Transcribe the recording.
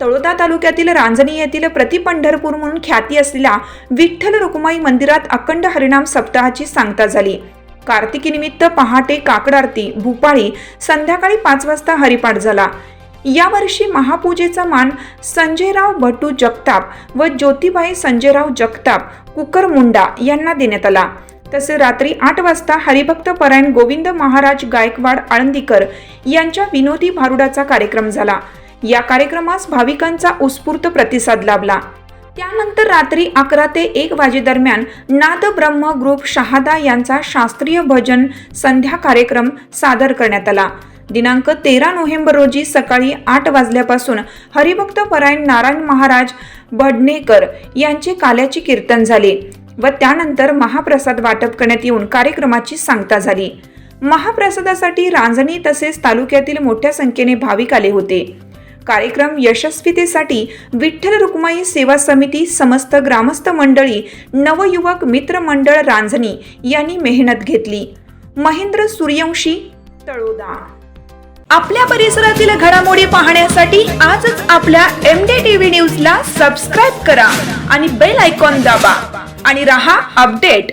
तळोदा तालुक्यातील रांजणी येथील प्रतिपंढरपूर म्हणून ख्याती असलेल्या विठ्ठल रुक्माई मंदिरात अखंड हरिनाम सप्ताहाची सांगता झाली. कार्तिकीनिमित्त पहाटे काकड आरती भूपाळी संध्याकाळी पाच वाजता हरिपाठ झाला. यावर्षी महापूजेचा मान संजयराव भटू जगताप व ज्योतिबाई संजयराव जगताप कुकर मुंडा यांना देण्यात आला. तसे रात्री आठ वाजता हरिभक्त परायण गोविंद महाराज गायकवाड आळंदीकर यांच्या विनोदी भारुडाचा कार्यक्रम झाला. या कार्यक्रमास भाविकांचा उत्स्फूर्त प्रतिसाद लाभला. त्यानंतर रात्री अकरा ते एक वाजेदरम्यान नाद ब्रह्म ग्रुप शहादा यांचा शास्त्रीय भजन संध्या कार्यक्रम सादर करण्यात आला. दिनांक तेरा नोव्हेंबर रोजी सकाळी आठ वाजल्यापासून हरिभक्त परायण नारायण महाराज भडणेकर यांचे काल्याचे कीर्तन झाले व त्यानंतर महाप्रसाद वाटप करण्यात येऊन कार्यक्रमाची सांगता झाली. महाप्रसादासाठी रांजणी तसेच तालुक्यातील मोठ्या संख्येने भाविक आले होते. कार्यक्रम यशस्वीतेसाठी विठ्ठल रुक्माई सेवा समिती समस्त ग्रामस्थ मंडळी नवयुवक मित्र मंडळ रांजणी यांनी मेहनत घेतली. महेंद्र सूर्यवंशी तळोदा. आपल्या परिसरातील घडामोडी पाहण्यासाठी आजच आपल्या एम डी टीव्ही न्यूजला सबस्क्राईब करा आणि बेल आयकॉन दाबा आणि रहा अपडेट.